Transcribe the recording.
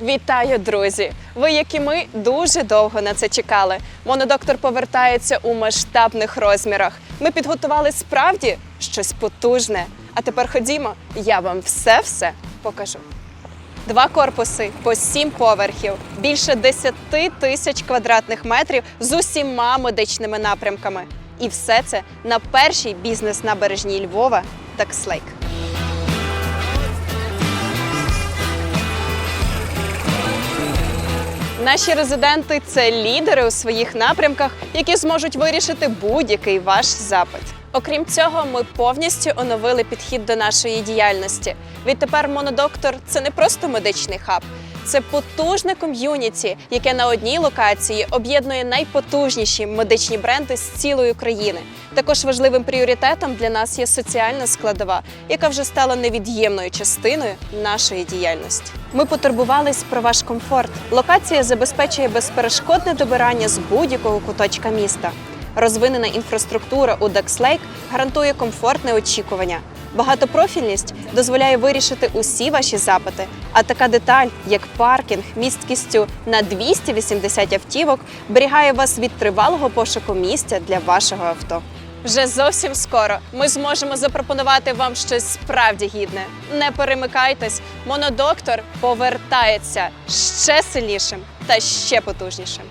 Вітаю, друзі! Ви, як і ми, дуже довго на це чекали. Монодоктор повертається у масштабних розмірах. Ми підготували справді щось потужне. А тепер ходімо, я вам все-все покажу. Два корпуси по сім поверхів, більше 10 тисяч квадратних метрів з усіма медичними напрямками. І все це на першій бізнес-набережній Львова Такслейк. Наші резиденти це лідери у своїх напрямках, які зможуть вирішити будь-який ваш запит. Окрім цього, ми повністю оновили підхід до нашої діяльності. Відтепер монодоктор це не просто медичний хаб, це потужне ком'юніті, яке на одній локації об'єднує найпотужніші медичні бренди з цілої країни. Також важливим пріоритетом для нас є соціальна складова, яка вже стала невід'ємною частиною нашої діяльності. Ми потурбувались про ваш комфорт. Локація забезпечує безперешкодне добирання з будь-якого куточка міста. Розвинена інфраструктура у Декслейк гарантує комфортне очікування. Багатопрофільність дозволяє вирішити усі ваші запити. А така деталь, як паркінг місткістю на 280 автівок, берігає вас від тривалого пошуку місця для вашого авто. Вже зовсім скоро ми зможемо запропонувати вам щось справді гідне. Не перемикайтесь, монодоктор повертається ще сильнішим та ще потужнішим.